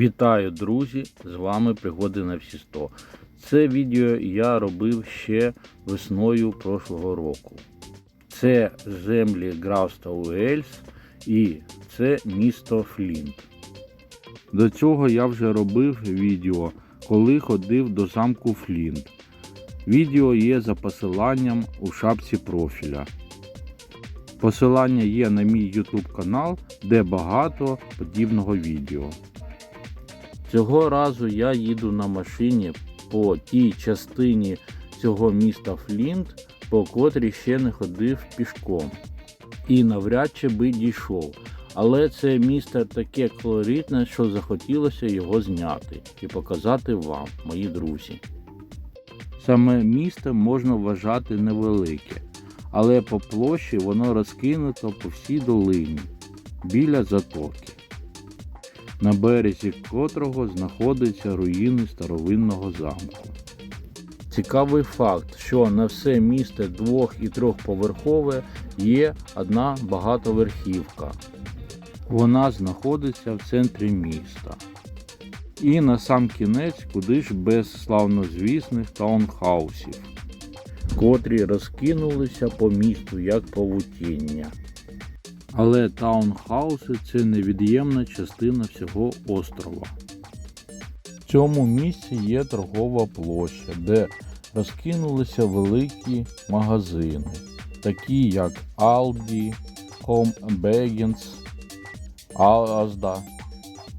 Вітаю, друзі! З вами Пригоди на всі 100. Це відео я робив ще весною прошлого року. Це землі графства Уельс і це місто Флінт. До цього я вже робив відео, коли ходив до замку Флінт. Відео є за посиланням у шапці профіля. Посилання є на мій YouTube канал, де багато подібного відео. Цього разу я їду на машині по тій частині цього міста Флінт, по котрій ще не ходив пішком. І навряд чи би дійшов. Але це місто таке колоритне, що захотілося його зняти і показати вам, мої друзі. Саме місто можна вважати невелике, але по площі воно розкинуто по всій долині біля затоки на березі котрого знаходяться руїни старовинного замку. Цікавий факт, що на все місто двох- і трьохповерхове є одна багатоверхівка. Вона знаходиться в центрі міста. І на сам кінець куди ж без славнозвісних таунхаусів, котрі розкинулися по місту як павутіння. Але таунхауси це невід'ємна частина всього острова. В цьому місці є торгова площа, де розкинулися великі магазини, такі як Aldi, Home Baggens, Asda,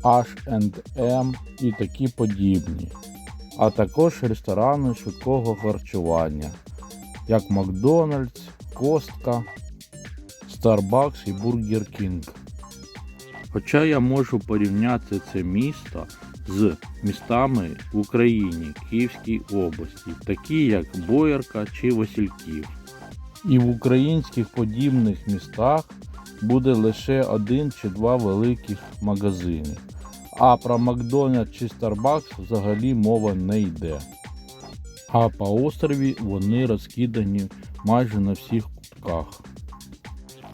H&M і такі подібні, а також ресторани швидкого харчування, як Макдональдс, Костка, Starbucks і Burger King. Хоча я можу порівняти це місто з містами в Україні, Київській області, такі як Боярка чи Васильків. І в українських подібних містах буде лише один чи два великих магазини. А про Макдональдс чи Starbucks взагалі мова не йде. А по острові вони розкидані майже на всіх кутках.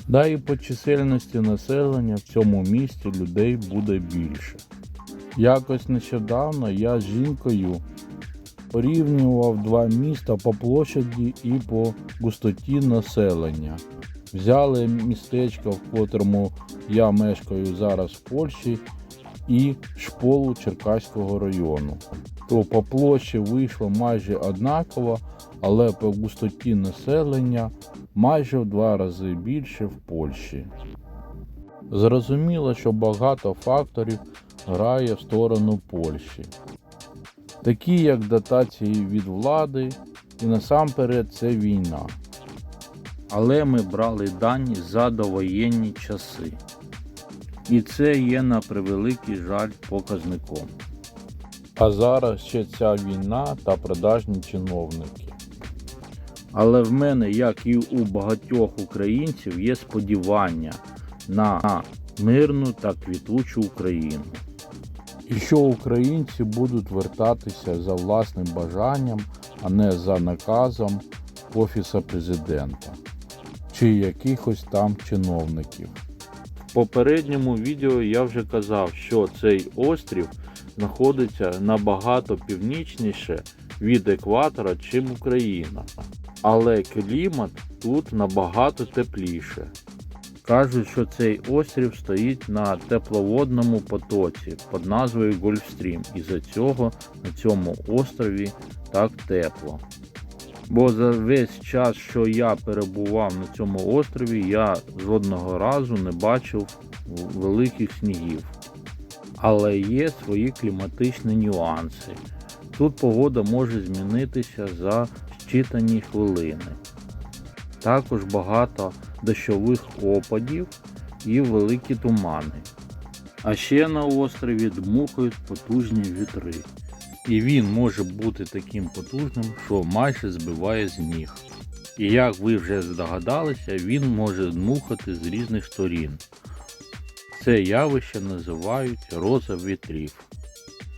Да і по чисельності населення в цьому місті людей буде більше. Якось нещодавно я з жінкою порівнював два міста по площаді і по густоті населення. Взяли містечко, в котрому я мешкаю зараз в Польщі, і шполу Черкаського району. То по площі вийшло майже однаково, але по густоті населення майже в два рази більше в Польщі. Зрозуміло, що багато факторів грає в сторону Польщі, такі як дотації від влади і насамперед це війна. Але ми брали дані за довоєнні часи. І це є на превеликий жаль показником. А зараз ще ця війна та продажні чиновники. Але в мене, як і у багатьох українців, є сподівання на мирну та квітучу Україну. І що українці будуть вертатися за власним бажанням, а не за наказом Офіса президента чи якихось там чиновників. В попередньому відео я вже казав, що цей острів знаходиться набагато північніше від екватора, чим Україна. Але клімат тут набагато тепліше. Кажуть, що цей острів стоїть на тепловодному потоці під назвою Гольфстрім, і за цього на цьому острові так тепло. Бо за весь час, що я перебував на цьому острові, я жодного разу не бачив великих снігів. Але є свої кліматичні нюанси. Тут погода може змінитися за щитані хвилини. Також багато дощових опадів і великі тумани. А ще на острові дмухають потужні вітри. І він може бути таким потужним, що майже збиває з ніг. І як ви вже здогадалися, він може дмухати з різних сторін. Це явище називають роза вітрів.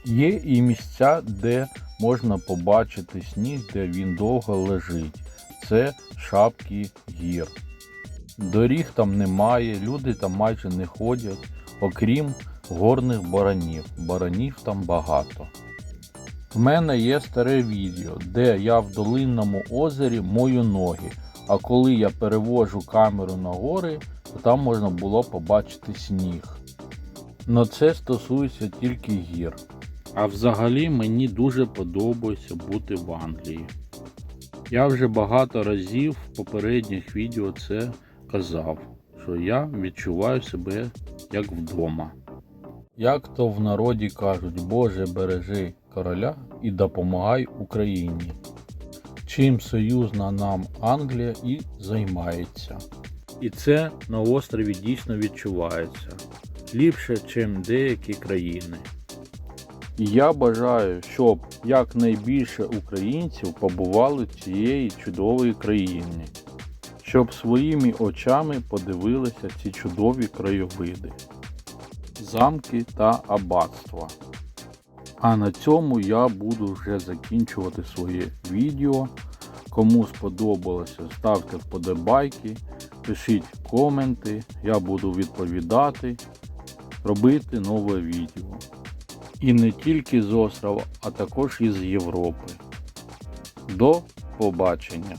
Є і місця, де можна побачити сніг, де він довго лежить. Це шапки гір. Доріг там немає, люди там майже не ходять, окрім горних баранів. Баранів там багато. В мене є старе відео, де я в долинному озері мою ноги. А коли я перевожу камеру на гори, то там можна було побачити сніг. Но це стосується тільки гір. А взагалі мені дуже подобається бути в Англії. Я вже багато разів в попередніх відео це казав, що я відчуваю себе як вдома. Як то в народі кажуть, Боже бережи короля і допомагай Україні. Чим союзна нам Англія і займається. І це на острові дійсно відчувається ліпше, ніж деякі країни. І я бажаю, щоб якнайбільше українців побували в цієї чудової країни, щоб своїми очами подивилися ці чудові краєвиди, замки та аббатства. А на цьому я буду вже закінчувати своє відео. Кому сподобалося, ставте вподобайки, пишіть коменти, я буду відповідати, робити нове відео. І не тільки з острова, а також із Європи. До побачення!